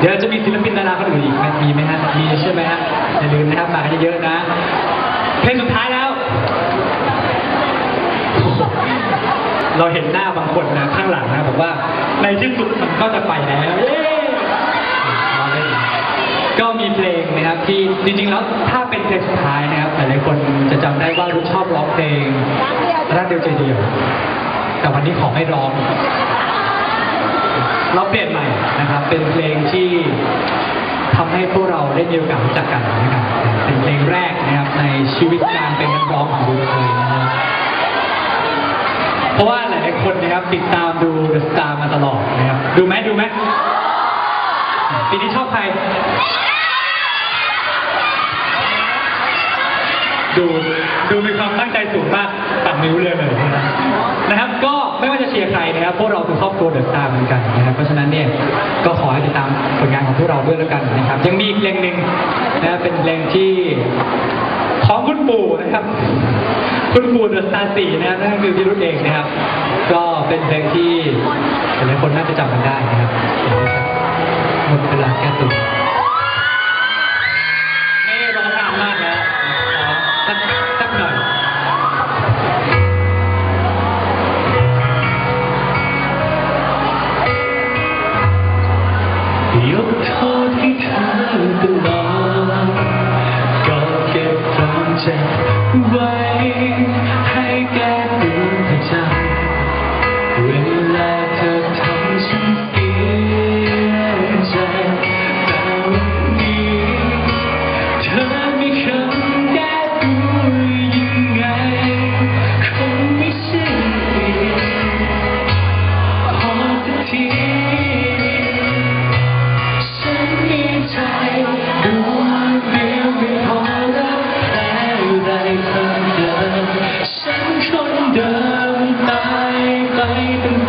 เดี๋ยวจะมีศิลปินดาราคนอื่นอีกไหมมีไหมฮะมีใช่ไหมฮะอย่าลืมนะครับมากันเยอะๆนะเพลงสุดท้ายแล้ว เราเห็นหน้าบางคนนะข้างหลังนะบอกว่าในที่สุดมันก็จะไปแล้วเย่ก็มีเพลงนะครับที่จริงๆแล้วถ้าเป็นเพลงสุดท้ายนะครับหลายๆคนจะจำได้ว่ารุ่ชอบร้องเพลงรักเดียวใจเดียว แต่วันนี้ขอไม่ร้อง เราเปลี่ยนใหม่นะครับ เป็นเพลงที่ทำให้พวกเราได้มีโอกาสรู้จักกันนะครับ เป็นเพลงแรกนะครับในชีวิตการเป็นนักร้องของบูเลยนะครับเพราะว่าหลายๆคนนะครับติดตามดูเดอะสตาร์มาตลอดนะครับ ดูไหมดูไหมปีนี้ชอบใคร ดูดูมีความตั้งใจสูงมากตัดนิ้วเลยเลยนะครับนะครับก็ เชียร์ใครนะครับพวกเราคือครอบครัวเดอะสตาร์เหมือนกันนะครับเพราะฉะนั้นเนี่ยก็ขอให้ติดตามผลงานของพวกเราด้วยแล้วกันนะครับ ยังมีอีกเพลงหนึ่งนะครับเป็นเพลงที่ของคุณปู่นะครับ คุณปู่เดอะสตาร์สี่นะครับนั่นคือพี่รุ่นเองนะครับ ก็เป็นเพลงที่หลายๆคนน่าจะจำกันได้นะครับหมดเวลาแก้ตัว คว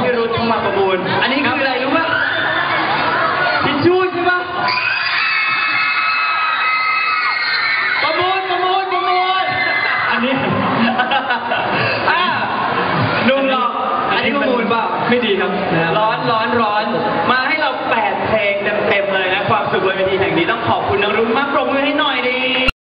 พี่รุ้ต้อมาประมูล อันนี้คืออะไรรู้ปะทิชชู่ใช่ปะประมูลประมูลประมูล อันนี้นุ่มหรอกอันนี้ประมูลปะไม่ดีครับ ร้อนร้อนร้อน มาให้เราแปดเพลงเต็มๆเลยนะ ความสุขบนเวทีแห่งนี้ต้องขอบคุณน้องรุ้งมากปรบมือให้น้อย